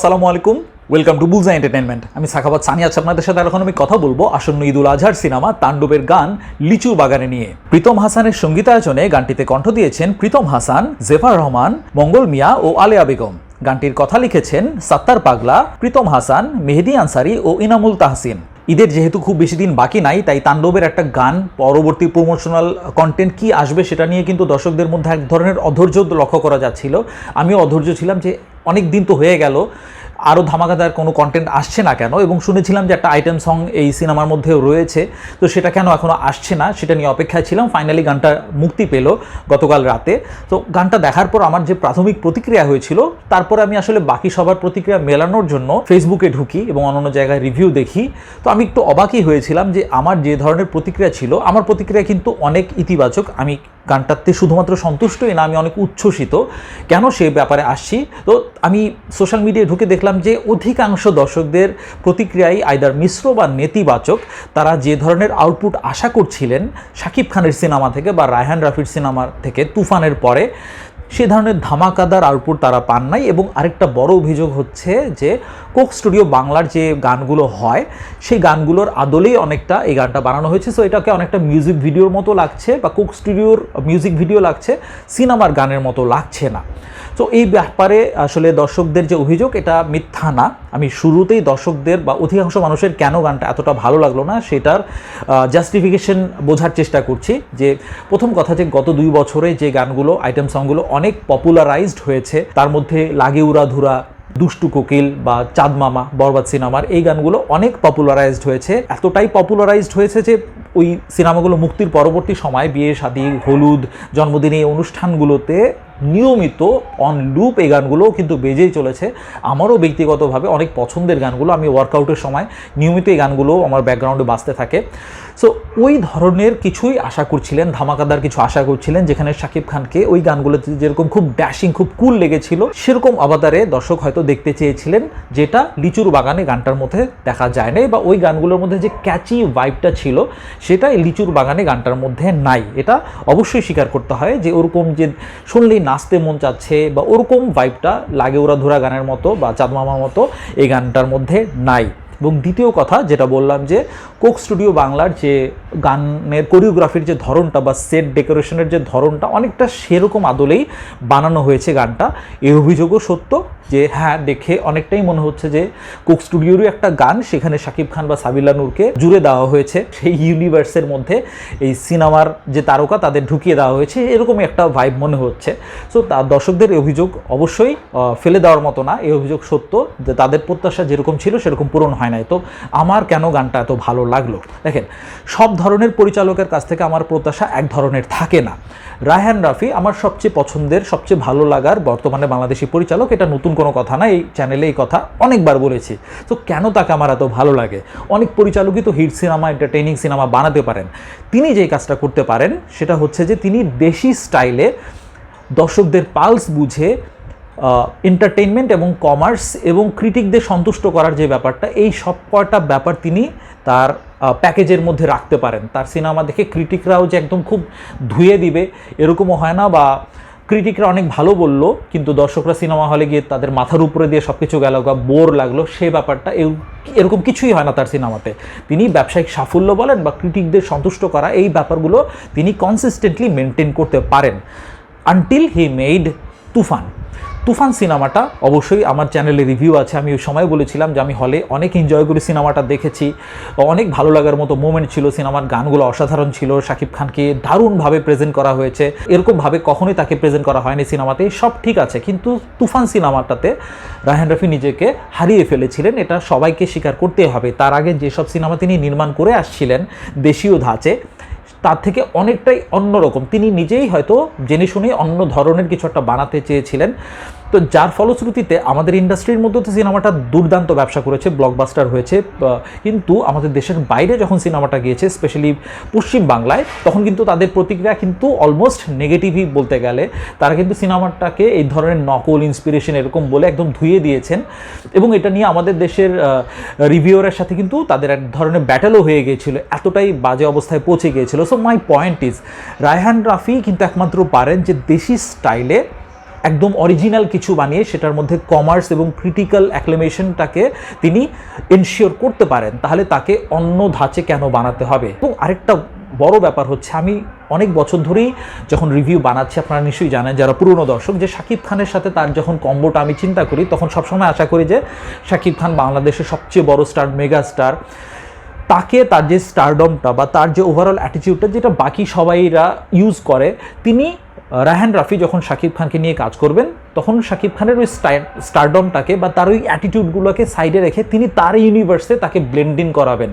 আসসালামু আলাইকুম। Welcome to বুলজা entertainment আমি সাখাবাদ সানি আছি আপনাদের সাথে এখন আমি কথা বলব। আসন্ন ঈদুল আজহার সিনেমা তাণ্ডবের গান লিচুর বাগানে নিয়ে। প্রীতম হাসানের সঙ্গীতায়োজনে গানটিতে কণ্ঠ দিয়েছেন প্রীতম হাসান, জেফার রহমান, মঙ্গল মিয়া ও আলেয়া বেগম। গানটির কথা লিখেছেন সাত্তার পাগলা, প্রীতম হাসান, মেহেদি আনসারি ও ইনামুল তাহসিন। ঈদের যেহেতু খুব বেশি দিন বাকি নাই, তাই তাণ্ডবের একটা গান, পরবর্তী প্রমোশনাল কন্টেন্ট কি আসবে সেটা নিয়ে কিন্তু দর্শকদের মধ্যে এক ধরনের অধৈর্য লক্ষ্য করা যাচ্ছিল। আমিও অধৈর্য ছিলাম যে অনেক দিন তো হয়ে গেল। আরও ধামাকাদার কোনো কন্টেন্ট আসছে না কেন? এবং শুনেছিলাম যে একটা আইটেম সং এই সিনেমার মধ্যেও রয়েছে। তো সেটা কেন এখনও আসছে না? সেটা নিয়ে অপেক্ষায় ছিলাম। ফাইনালি গানটা মুক্তি পেল গতকাল রাতে। তো গানটা দেখার পর আমার যে প্রাথমিক প্রতিক্রিয়া হয়েছিল, তারপরে আমি আসলে বাকি সবার প্রতিক্রিয়া মেলানোর জন্য ফেসবুকে ঢুকি এবং অন্যান্য জায়গায় রিভিউ দেখি। তো আমি একটু অবাকই হয়েছিলাম যে আমার যে ধরনের প্রতিক্রিয়া ছিল, আমার প্রতিক্রিয়া কিন্তু অনেক ইতিবাচক। আমি গানটাতে শুধুমাত্র সন্তুষ্টই না, আমি অনেক উচ্ছ্বসিত। কেন সে ব্যাপারে আসছি? তো আমি সোশ্যাল মিডিয়ায় ঢুকে দেখলাম যে অধিকাংশ দর্শকদের প্রতিক্রিয়াই আইদার মিশ্র বা নেতিবাচক। তারা যে ধরনের আউটপুট আশা করছিলেন, শাকিব খানের সিনেমা থেকে বা রায়হান রাফির সিনেমা থেকে তুফানের পরে সে ধরনের ধামাকাদার আউটপুট তারা পান নাই এবং আরেকটা বড় অভিযোগ হচ্ছে যে কোক স্টুডিও বাংলার যে গানগুলো হয়, সেই গানগুলোর আদলেই অনেকটা এই গানটা বানানো হয়েছে। সো এটাকে অনেকটা মিউজিক ভিডিওর মতো লাগছে বা কোক স্টুডিওর মিউজিক ভিডিও লাগছে সিনেমার গানের মতো লাগছে না। তো এই ব্যাপারে আসলে দর্শকদের যে অভিযোগ, এটা মিথ্যা না। আমি শুরুতেই দর্শকদের বা অধিকাংশ মানুষের কেন গানটা এতটা ভালো লাগল না, সেটার জাস্টিফিকেশন বোঝার চেষ্টা করছি যে প্রথম কথা যে গত দুই বছরে যে গানগুলো আইটেম সংগুলো অনেক পপুলারাইজড হয়েছে, তার মধ্যে লাগে উড়া ধুরা, দুষ্টু কোকিল বা চাঁদ মামা, বরবাদ সিনেমার এই গানগুলো অনেক পপুলারাইজড হয়েছে। এতটাই পপুলারাইজড হয়েছে যে ওই সিনেমাগুলো মুক্তির পরবর্তী সময় বিয়ে, শাদী, হলুদ, জন্মদিন এই অনুষ্ঠানগুলোতে নিয়মিত অন লুপ এই গানগুলোও কিন্তু বেজেই চলেছে। আমারও ব্যক্তিগতভাবে অনেক পছন্দের গানগুলো, আমি ওয়ার্কআউটের সময় নিয়মিত এই গানগুলো আমার ব্যাকগ্রাউন্ডে বাজতে থাকে। সো ওই ধরনের কিছুই আশা করছিলেন, ধামাকাদার কিছু আশা করছিলেন, যেখানে শাকিব খানকে ওই গানগুলোতে যেরকম খুব ড্যাশিং খুব কুল লেগেছিল, সেরকম অবতারে দর্শক হয়তো দেখতে চেয়েছিলেন, যেটা লিচুর বাগানে গানটার মধ্যে দেখা যায় নাই, বা ওই গানগুলোর মধ্যে যে ক্যাচি ভাইবটা ছিল সেটা লিচুর বাগানে গানটার মধ্যে নাই। এটা অবশ্যই স্বীকার করতে হয় যে ওরকম যে শুনলেই নাচতে মন চাচ্ছে বা ওরকম ভাইবটা লাগে ওরা ধরা গানের মতো বা চাঁদমামার মতো এই গানটার মধ্যে নাই। এবং দ্বিতীয় কথা যেটা বললাম যে কোক স্টুডিও বাংলার যে গানের কোরিওগ্রাফির যে ধরনটা বা সেট ডেকোরেশনের যে ধরনটা অনেকটা সেরকম আদলেই বানানো হয়েছে গানটা। এই অভিযোগও সত্য যে হ্যাঁ দেখে অনেকটাই মনে হচ্ছে যে কোক স্টুডিওরই একটা গান সেখানে শাকিব খান বা সাবিল্লা নূরকে জুড়ে দেওয়া হয়েছে। সেই ইউনিভার্সের মধ্যে এই সিনেমার যে তারকা তাদের ঢুকিয়ে দেওয়া হয়েছে, এরকমই একটা ভাইব মনে হচ্ছে। সো তার দর্শকদের অভিযোগ অবশ্যই ফেলে দেওয়ার মতো না। এই অভিযোগ সত্য যে তাদের প্রত্যাশা যেরকম ছিল সেরকম পূরণ হয় নাই। তো আমার কেন গানটা এত ভালো লাগল? দেখেন, সব ধরনের পরিচালকের কাছ থেকে আমার প্রত্যাশা এক ধরনের থাকে না। রায়হান রাফি আমার সবচেয়ে পছন্দের, সবচেয়ে ভালো লাগার বর্তমানে বাংলাদেশি পরিচালক। এটা নতুন কোনো কথা না, এই চ্যানেলে এই কথা অনেকবার বলেছি। তো কেন তাকে আমার এত ভালো লাগে? অনেক পরিচালকই তো হিট সিনেমা এন্টারটেইনিং সিনেমা বানাতে পারেন। তিনি যেই কাজটা করতে পারেন, সেটা হচ্ছে যে তিনি দেশি স্টাইলে দর্শকদের পালস বুঝে এন্টারটেইনমেন্ট এবং কমার্স এবং ক্রিটিকদের সন্তুষ্ট করার যে ব্যাপারটা, এই সব কয়টা ব্যাপার তিনি তার প্যাকেজের মধ্যে রাখতে পারেন। তার সিনেমা দেখে ক্রিটিকরাও যে একদম খুব ধুয়ে দিবে, এরকমও হয় না বা ক্রিটিকরা অনেক ভালো বলল, কিন্তু দর্শকরা সিনেমা হলে গিয়ে তাদের মাথার উপরে দিয়ে সব কিছু গেল বা বোর লাগল, সে ব্যাপারটা এর- এরকম কিছুই হয় না তার সিনেমাতে। তিনি ব্যবসায়িক সাফল্য বলেন বা ক্রিটিকদের সন্তুষ্ট করা, এই ব্যাপারগুলো তিনি কনসিস্টেন্টলি মেনটেন করতে পারেন। আনটিল হি মেড তুফান। তুফান সিনেমাটা অবশ্যই আমার চ্যানেলে রিভিউ আছে। আমি ওই সময় বলেছিলাম যে আমি হলে অনেক এনজয় করে সিনেমাটা দেখেছি। অনেক ভালো লাগার মতো মোমেন্ট ছিল। সিনেমার গানগুলো অসাধারণ ছিল। শাকিব খানকে দারুণভাবে প্রেজেন্ট করা হয়েছে। এরকমভাবে কখনোই তাকে প্রেজেন্ট করা হয়নি সিনেমাতে। সব ঠিক আছে। কিন্তু তুফান সিনেমাটাতে রায়হান রফি নিজেকে হারিয়ে ফেলেছিলেন। এটা সবাইকে স্বীকার করতে হবে। তার আগে যেসব সিনেমা তিনি নির্মাণ করে আসছিলেন দেশীয় ধাঁচে তার থেকে অনেকটাই অন্যরকম। তিনি নিজেই হয়তো জেনে শুনে অন্য ধরনের কিছু একটা বানাতে চেয়েছিলেন। তো যার ফলশ্রুতিতে আমাদের ইন্ডাস্ট্রির মধ্যে তো সিনেমাটা দুর্দান্ত ব্যবসা করেছে ব্লকবাস্টার হয়েছে কিন্তু আমাদের দেশের বাইরে যখন সিনেমাটা গিয়েছে স্পেশালি পশ্চিম বাংলায়, তখন কিন্তু তাদের প্রতিক্রিয়া কিন্তু অলমোস্ট নেগেটিভই বলতে গেলে। তারা কিন্তু সিনেমাটাকে এই ধরনের নকল ইন্সপিরেশন এরকম বলে একদম ধুয়ে দিয়েছেন। এবং এটা নিয়ে আমাদের দেশের রিভিউয়ারের সাথে কিন্তু তাদের এক ধরনের ব্যাটেলও হয়ে গিয়েছিল, এতটাই বাজে অবস্থায় পৌঁছে গিয়েছিল। So my point is Raihan Rafi কিন্তু একমাত্র পারেন যে দেশি স্টাইলে একদম অরিজিনাল কিছু বানিয়ে সেটার মধ্যে কমার্স এবং ক্রিটিক্যাল অ্যাক্লেমেশনটাকে তিনি এনশিওর করতে পারেন, তাহলে তাকে অন্য ধাঁচে কেন বানাতে হবে? এবং আরেকটা বড় ব্যাপার হচ্ছে, আমি অনেক বছর ধরেই যখন রিভিউ বানাচ্ছি, আপনারা নিশ্চয়ই জানেন যারা পুরনো দর্শক, যে শাকিব খানের সাথে তার যখন কম্বোটা আমি চিন্তা করি, তখন সবসময় আশা করি যে শাকিব খান বাংলাদেশের সবচেয়ে বড় স্টার মেগা স্টার তাকে তার যে স্টারডমটা বা তার যে ওভারঅল অ্যাটিটিউডটা যেটা বাকি সবাইরা ইউজ করে, তিনি রাহান রাফি যখন শাকিব খানকে নিয়ে কাজ করবেন, তখন শাকিব খানের ওই স্টারডমটাকে বা তার ওই অ্যাটিটিউডগুলোকে সাইডে রেখে তিনি তার ইউনিভার্সে তাকে ব্লেন্ডিং করাবেন।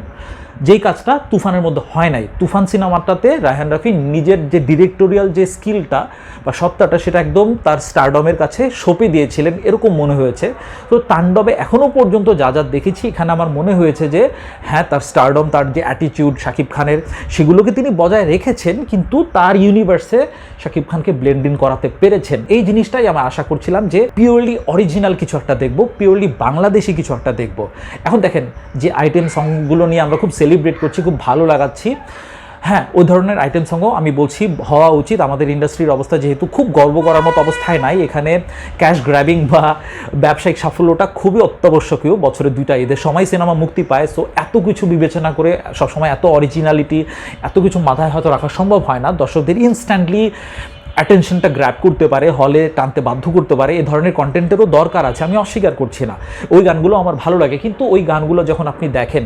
যেই কাজটা তুফানের মধ্যে হয় নাই। তুফান সিনেমাটাতে রায়হান রাফি নিজের যে ডিরেক্টোরিয়াল যে স্কিলটা বা সত্তাটা, সেটা একদম তার স্টারডমের কাছে সঁপে দিয়েছিলেন, এরকম মনে হয়েছে। তো তাণ্ডবে এখনও পর্যন্ত যা যা দেখেছি, এখানে আমার মনে হয়েছে যে হ্যাঁ তার স্টারডম তার যে অ্যাটিটিউড শাকিব খানের, সেগুলোকে তিনি বজায় রেখেছেন, কিন্তু তার ইউনিভার্সে শাকিব খানকে ব্লেন্ডিং করাতে পেরেছেন। এই জিনিসটাই আমি আশা করছিলাম যে পিওরলি অরিজিনাল কিছু একটা দেখব পিওরলি বাংলাদেশি কিছু একটা দেখব। এখন দেখেন, যে আইটেম সংগুলো নিয়ে আমরা খুব সেলিব্রেট করছি, খুব ভালো লাগাচ্ছি। হ্যাঁ ওই ধরনের আইটেম সঙ্গও আমি বলছি, হওয়া উচিত। আমাদের ইন্ডাস্ট্রির অবস্থা যেহেতু খুব গর্ব করার মতো অবস্থায় নাই, এখানে ক্যাশ গ্র্যাবিং বা ব্যবসায়িক সাফল্যটা খুবই অত্যাবশ্যকীয়। বছরে দুইটা ঈদের সময় সিনেমা মুক্তি পায় সো এত কিছু বিবেচনা করে সবসময় এত অরিজিনালিটি এত কিছু মাথায় হয়তো রাখা সম্ভব হয় না। দর্শকদের ইনস্ট্যান্টলি অ্যাটেনশনটা গ্র্যাব করতে পারে হলে টানতে বাধ্য করতে পারে, এ ধরনের কন্টেন্টেরও দরকার আছে, আমি অস্বীকার করছি না। ওই গানগুলো আমার ভালো লাগে, কিন্তু ওই গানগুলো যখন আপনি দেখেন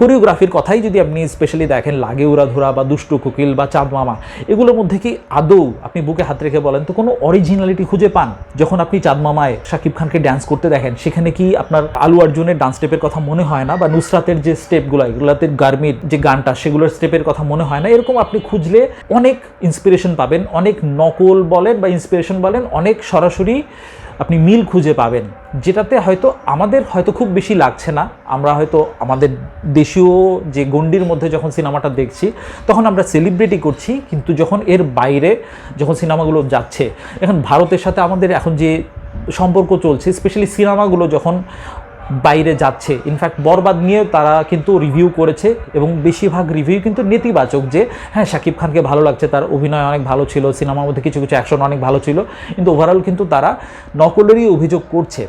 কোরিওগ্রাফির কথাই যদি আপনি স্পেশালি দেখেন, লাগে উড়াধুরা বা দুষ্টু কুকিল বা চাঁদ মামা, এগুলোর মধ্যে কি আদৌ আপনি বুকে হাত রেখে বলেন? তো কোনো অরিজিনালিটি খুঁজে পান? যখন আপনি চাঁদ মামায় শাকিব খানকে ড্যান্স করতে দেখেন, সেখানে কি আপনার আলু অর্জুনের ডান্স স্টেপের কথা মনে হয় না? বা নুসরাতের যে স্টেপগুলো এগুলোতে গার্মির যে গানটা, সেগুলোর স্টেপের কথা মনে হয় না? এরকম আপনি খুঁজলে অনেক ইন্সপিরেশন পাবেন, অনেক নকল বলেন বা ইন্সপিরেশন বলেন, অনেক সরাসরি আপনি মিল খুঁজে পাবেন। যেটাতে হয়তো আমাদের হয়তো খুব বেশি লাগছে না। আমরা হয়তো আমাদের দেশীয় যে গণ্ডির মধ্যে যখন সিনেমাটা দেখছি, তখন আমরা সেলিব্রিটি করছি, কিন্তু যখন এর বাইরে যখন সিনেমাগুলো যাচ্ছে, এখন ভারতের সাথে আমাদের এখন যে সম্পর্ক চলছে স্পেশালি সিনেমাগুলো যখন বাইরে যাচ্ছে। ইনফ্যাক্ট বরবাদ নিয়ে তারা কিন্তু রিভিউ করেছে এবং বেশিরভাগ রিভিউ কিন্তু নেতিবাচক যে হ্যাঁ শাকিব খানকে ভালো লাগছে, তার অভিনয় অনেক ভালো ছিল, সিনেমার মধ্যে কিছু কিছু অ্যাকশন অনেক ভালো ছিল, কিন্তু ওভারঅল কিন্তু তারা নকলেরই অভিযোগ করছে।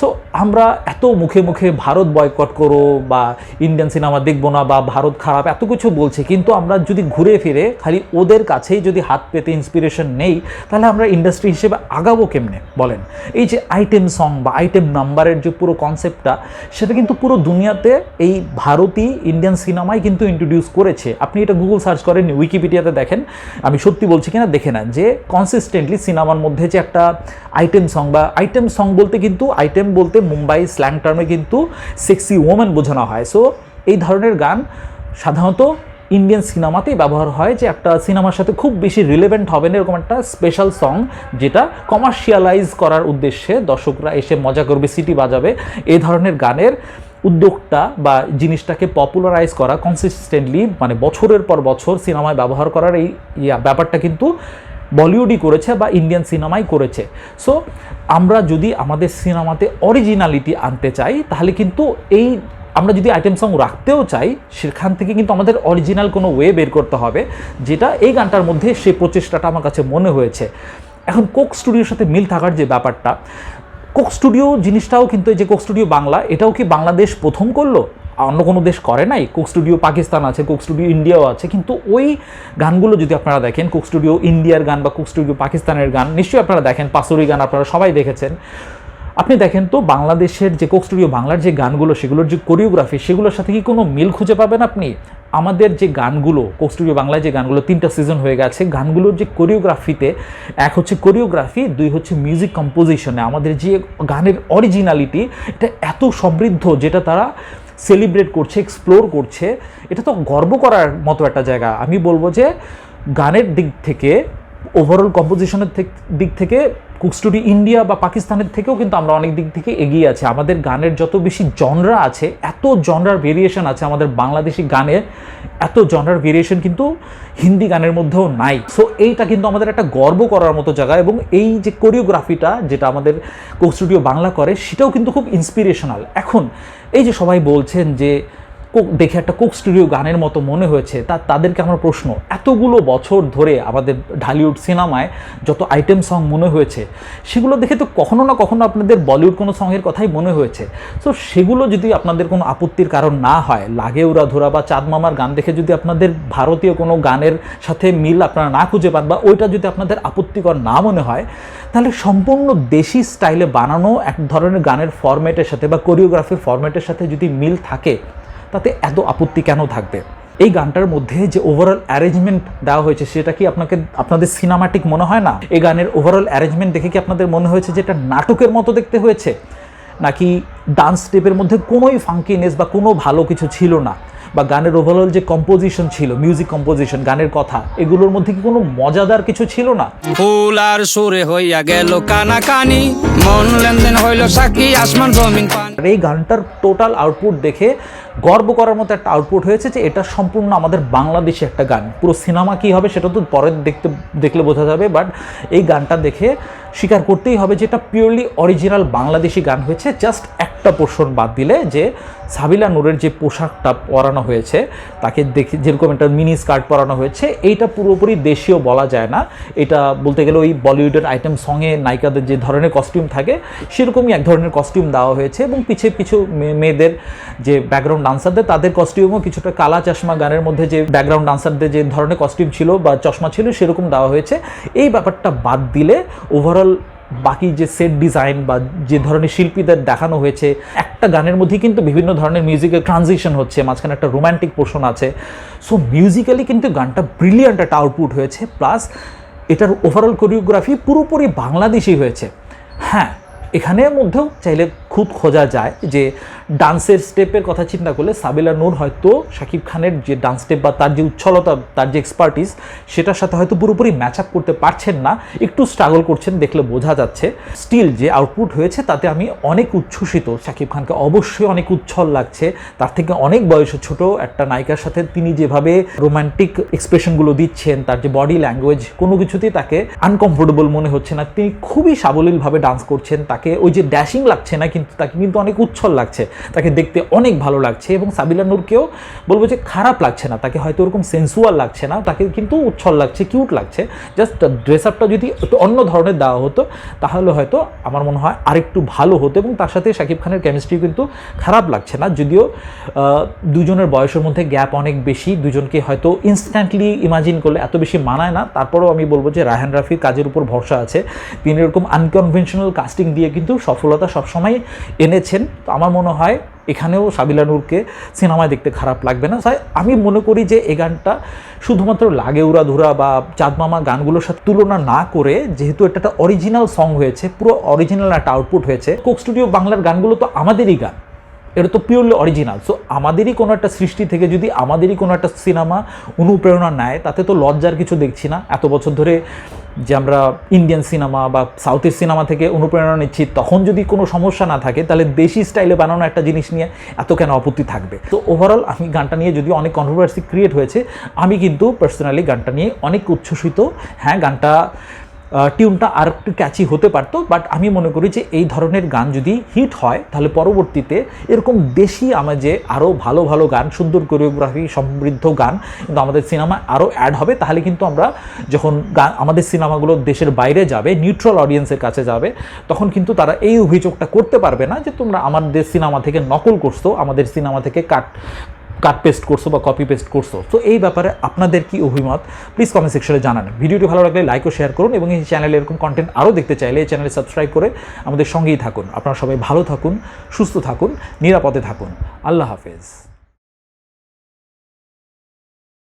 সো আমরা এত মুখে মুখে ভারত বয়কট করো বা ইন্ডিয়ান সিনেমা দেখব না বা ভারত খারাপ, এত কিছু বলছে, কিন্তু আমরা যদি ঘুরে ফিরে খালি ওদের কাছেই যদি হাত পেতে ইন্সপিরেশন নেই, তাহলে আমরা ইন্ডাস্ট্রি হিসেবে আগাবো কেমনে? বলেন। এই যে আইটেম সং বা আইটেম নাম্বারের যে পুরো কনসেপ্টটা সেটা কিন্তু পুরো দুনিয়াতে এই ভারতই ইন্ডিয়ান সিনেমায় কিন্তু ইন্ট্রোডিউস করেছে। আপনি এটা গুগল সার্চ করেন উইকিপিডিয়াতে দেখেন, আমি সত্যি বলছি কিনা, দেখে নেন যে কনসিস্টেন্টলি সিনেমার মধ্যে যে একটা আইটেম সং বা আইটেম সং বলতে কিন্তু আইটেম বলতে মুম্বাই স্ল্যাং টার্মে কিন্তু সেক্সি ওমেন বোঝানো হয়। সো এই ধরনের গান সাধারণত ইন্ডিয়ান সিনেমাতেই ব্যবহার হয় যে একটা সিনেমার সাথে খুব বেশি রিলেভেন্ট হবে না, এরকম একটা স্পেশাল সং যেটা কমার্শিয়ালাইজ করার উদ্দেশ্যে দর্শকরা এসে মজা করবে, সিটি বাজাবে। এই ধরনের গানের উদ্যোগটা বা জিনিসটাকে পপুলারাইজ করা কনসিস্টেন্টলি মানে বছরের পর বছর সিনেমায় ব্যবহার করার এই ব্যাপারটা কিন্তু বলিউডই করেছে বা ইন্ডিয়ান সিনেমাই করেছে। সো আমরা যদি আমাদের সিনেমাতে অরিজিনালিটি আনতে চাই, তাহলে কিন্তু এই আমরা যদি আইটেম সং রাখতেও চাই, সেখান থেকে কিন্তু আমাদের অরিজিনাল কোনো ওয়ে বের করতে হবে, যেটা এই গানটার মধ্যে সেই প্রচেষ্টাটা আমার কাছে মনে হয়েছে। এখন কোক স্টুডিওর সাথে মিল থাকার যে ব্যাপারটা কোক স্টুডিও জিনিসটাও কিন্তু এই যে কোক স্টুডিও বাংলা, এটাও কি বাংলাদেশ প্রথম করল? অন্য কোনো দেশ করে নাই। কোক স্টুডিও পাকিস্তান আছে কোক স্টুডিও ইন্ডিয়াও আছে, কিন্তু ওই গানগুলো যদি আপনারা দেখেন কোক স্টুডিও ইন্ডিয়ার গান বা কোক স্টুডিও পাকিস্তানের গান, নিশ্চয়ই আপনারা দেখেন, পাসুরি গান আপনারা সবাই দেখেছেন। আপনি দেখেন তো বাংলাদেশের যে কোক স্টুডিও বাংলার যে গানগুলো, সেগুলোর যে কোরিওগ্রাফি সেগুলোর সাথে কি কোনো মিল খুঁজে পাবেন আপনি? আমাদের যে গানগুলো কোক স্টুডিও বাংলায় যে গানগুলো, তিনটা সিজন হয়ে গেছে, গানগুলোর যে কোরিওগ্রাফিতে এক হচ্ছে কোরিওগ্রাফি দুই হচ্ছে মিউজিক কম্পোজিশনে আমাদের যে গানের অরিজিনালিটি এটা এত সমৃদ্ধ, যেটা তারা সেলিব্রেট করছে এক্সপ্লোর করছে, এটা তো গর্ব করার মতো একটা জায়গা। আমি বলব যে গানের দিক থেকে ওভারঅল কম্পোজিশনের দিক থেকে কুক স্টুডিও ইন্ডিয়া বা পাকিস্তানের থেকেও কিন্তু আমরা অনেক দিক থেকে এগিয়ে আছি। আমাদের গানের যত বেশি জনরা আছে, এত জনরার ভেরিয়েশন আছে আমাদের বাংলাদেশি গানের, এত জনরার ভেরিয়েশন কিন্তু হিন্দি গানের মধ্যেও নাই। সো এইটা কিন্তু আমাদের একটা গর্ব করার মতো জায়গা এবং এই যে কোরিওগ্রাফিটা যেটা আমাদের কোক স্টুডিও বাংলা করে, সেটাও কিন্তু খুব ইন্সপিরেশনাল এখন, এই যে সবাই বলছেন যে দেখে একটা কোক স্টুডিও গানের মতো মনে হয়েছে। তা তাদেরকে আমার প্রশ্ন, এতগুলো বছর ধরে আমাদের ঢালিউড সিনেমায় যত আইটেম সং মনে হয়েছে, সেগুলো দেখে তো কখনো না কখনো আপনাদের বলিউড কোনো সঙ্গের কথাই মনে হয়েছে। তো সেগুলো যদি আপনাদের কোনো আপত্তির কারণ না হয়, লাগে উরা ধরা বা চাঁদ মামার গান দেখে যদি আপনাদের ভারতীয় কোনো গানের সাথে মিল আপনারা না খুঁজে পান বা ওইটা যদি আপনাদের আপত্তিকর না মনে হয়, তাহলে সম্পূর্ণ দেশি স্টাইলে বানানো এক ধরনের গানের ফরম্যাটের সাথে বা কোরিওগ্রাফির ফরম্যাটের সাথে যদি মিল থাকে তাতে এত আপত্তি কেন থাকবে? এই গানটার মধ্যে যে ওভারঅল অ্যারেঞ্জমেন্ট দেওয়া হয়েছে, সেটা কি আপনাকে, আপনাদের সিনেমাটিক মনে হয় না? এই গানের ওভারঅল অ্যারেঞ্জমেন্ট দেখে কি আপনাদের মনে হয়েছে যে এটা নাটকের মতো দেখতে হয়েছে? নাকি ডান্স স্টেপের মধ্যে কোনোই ফাঙ্কিনেস বা কোনো ভালো কিছু ছিল না? বা গানের ওভারঅল যে কম্পোজিশন ছিল মিউজিক কম্পোজিশন গানের কথা এগুলোর মধ্যে কি কোনো মজাদার কিছু ছিল না? ফুল আর সুরে হইয়া গেল মন লেনদেন হইল সাকি আসমান জমিন পানি। এই গানটার টোটাল আউটপুট দেখে গর্ব করার মতো একটা আউটপুট হয়েছে যে এটা সম্পূর্ণ আমাদের বাংলাদেশি একটা গান। পুরো সিনেমা কি হবে সেটা তো পরে দেখতে দেখলে বোঝা যাবে বাট এই গানটা দেখে স্বীকার করতেই হবে যেটা পিওরলি অরিজিনাল বাংলাদেশি গান হয়েছে জাস্ট একটা পোর্শন বাদ দিলে যে সাবিলা নূরের যে পোশাকটা পরানো হয়েছে, তাকে দেখে যেরকম একটা মিনি স্কার্ট পরানো হয়েছে, এইটা পুরোপুরি দেশীয় বলা যায় না। এটা বলতে গেলে ওই বলিউডের আইটেম সঙ্গে নায়িকাদের যে ধরনের কস্টিউম থাকে, সেরকমই এক ধরনের কস্টিউম দেওয়া হয়েছে এবং পিছে পিছু মে- মেয়েদের যে ব্যাকগ্রাউন্ড ডান্সারদের তাদের কস্টিউমও কিছুটা কালা চশমা গানের মধ্যে যে ব্যাকগ্রাউন্ড ডান্সারদের যে ধরনের কস্টিউম ছিল বা চশমা ছিল, সেরকম দেওয়া হয়েছে। এই ব্যাপারটা বাদ দিলে ওভারঅল বাকি যে সেট ডিজাইন বা যে ধরনের শিল্পীদের দেখানো হয়েছে, একটা গানের মধ্যেই কিন্তু বিভিন্ন ধরনের মিউজিকের ট্রানজিশন হচ্ছে, মাঝখানে একটা রোম্যান্টিক পোর্শন আছে। সো মিউজিক্যালি কিন্তু গানটা ব্রিলিয়ান্ট একটা আউটপুট হয়েছে প্লাস এটার ওভারঅল কোরিওগ্রাফি পুরোপুরি বাংলাদেশি হয়েছে। হ্যাঁ এখানের মধ্যেও চাইলে খুদ খোঁজা যায় যে ডান্সের স্টেপের কথা চিন্তা করলে সাবিলা নূর হয়তো শাকিব খানের যে ডান্স স্টেপ বা তার যে উচ্ছলতা, তার যে এক্সপার্টিস সেটার সাথে হয়তো পুরোপুরি ম্যাচ আপ করতে পারছেন না। একটু স্ট্রাগল করছেন, দেখলে বোঝা যাচ্ছে। স্টিল যে আউটপুট হয়েছে, তাতে আমি অনেক উচ্ছ্বসিত। শাকিব খানকে অবশ্যই অনেক উচ্ছল লাগছে। তার থেকে অনেক বয়সে ছোট একটা নায়িকার সাথে তিনি যেভাবে রোমান্টিক এক্সপ্রেশনগুলো দিচ্ছেন, তার যে বডি ল্যাঙ্গুয়েজ কোনো কিছুতেই তাকে আনকমফোর্টেবল মনে হচ্ছে না। তিনি খুবই সাবলীলভাবে ডান্স করছেন। তাকে ওই যে ড্যাশিং লাগছে না, কিন্তু তাকে কিন্তু অনেক উচ্ছল লাগছে, তাকে দেখতে অনেক ভালো লাগছে এবং সাবিলা নূরকেও বলব যে খারাপ লাগছে না, তাকে হয়তো ওরকম সেন্সুয়াল লাগছে না, তাকে কিন্তু উচ্ছল লাগছে কিউট লাগছে জাস্ট ড্রেস আপটা যদি একটু অন্য ধরনের দেওয়া হতো, তাহলে হয়তো আমার মনে হয় আরেকটু ভালো হতো এবং তার সাথে শাকিব খানের কেমিস্ট্রি কিন্তু খারাপ লাগছে না, যদিও দুজনের বয়সের মধ্যে গ্যাপ অনেক বেশি, দুজনকে হয়তো ইনস্ট্যান্টলি ইমাজিন করলে এত বেশি মানায় না, তারপরেও আমি বলব যে রায়হান রাফির কাজের উপর ভরসা আছে, তিনি এরকম আনকনভেনশনাল কাস্টিং দিয়ে কিন্তু সফলতা সবসময় এনেছেন। তো আমার মনে হয় এখানেও সাবিলা নূরকে সিনেমায় দেখতে খারাপ লাগবে না। তাই আমি মনে করি যে এই গানটা শুধুমাত্র লাগে উড়া ধুরা বা চাঁদমামা গানগুলোর সাথে তুলনা না করে, যেহেতু এটা একটা অরিজিনাল সং হয়েছে, পুরো অরিজিনাল একটা আউটপুট হয়েছে। কোক স্টুডিও বাংলার গানগুলো তো আমাদেরই গান। এটা তো পিওরলি অরিজিনাল সো আমাদেরই কোনো একটা সৃষ্টি থেকে যদি আমাদেরই কোনো একটা সিনেমা অনুপ্রেরণা নেয়, তাতে তো লজ্জার কিছু দেখছি না। এত বছর ধরে যে আমরা ইন্ডিয়ান সিনেমা বা সাউথের সিনেমা থেকে অনুপ্রেরণা নিচ্ছি, তখন যদি কোনো সমস্যা না থাকে, তাহলে দেশি স্টাইলে বানানো একটা জিনিস নিয়ে এত কেন আপত্তি থাকবে? তো ওভারঅল আমি গানটা নিয়ে যদি অনেক কন্ট্রোভার্সি ক্রিয়েট হয়েছে, আমি কিন্তু পার্সোনালি গানটা নিয়ে অনেক উচ্ছ্বসিত। হ্যাঁ গানটা টিউনটা আর একটু ক্যাচি হতে পারতো বাট আমি মনে করি যে এই ধরনের গান যদি হিট হয়, তাহলে পরবর্তীতে এরকম দেশি আমার যে আরও ভালো ভালো গান, সুন্দর কোরিওগ্রাফি সমৃদ্ধ গান কিন্তু আমাদের সিনেমা আরও অ্যাড হবে, তাহলে কিন্তু আমরা যখন গান আমাদের সিনেমাগুলো দেশের বাইরে যাবে নিউট্রাল অডিয়েন্সের কাছে যাবে, তখন কিন্তু তারা এই অভিযোগটা করতে পারবে না যে তোমরা আমাদের সিনেমা থেকে নকল করছ, আমাদের সিনেমা থেকে কাট কাট পেস্ট করছ বা কপি পেস্ট করছ। তো এই ব্যাপারে আপনাদের কি অভিমত? প্লিজ কমেন্ট সেকশনে জানান। ভিডিওটি ভালো লাগলে লাইক ও শেয়ার করুন এবং এই চ্যানেলে এরকম কন্টেন্ট আরও দেখতে চাইলে এই চ্যানেলে সাবস্ক্রাইব করে আমাদের সঙ্গেই থাকুন। আপনারা সবাই ভালো থাকুন, সুস্থ থাকুন, নিরাপদে থাকুন। আল্লাহ হাফেজ।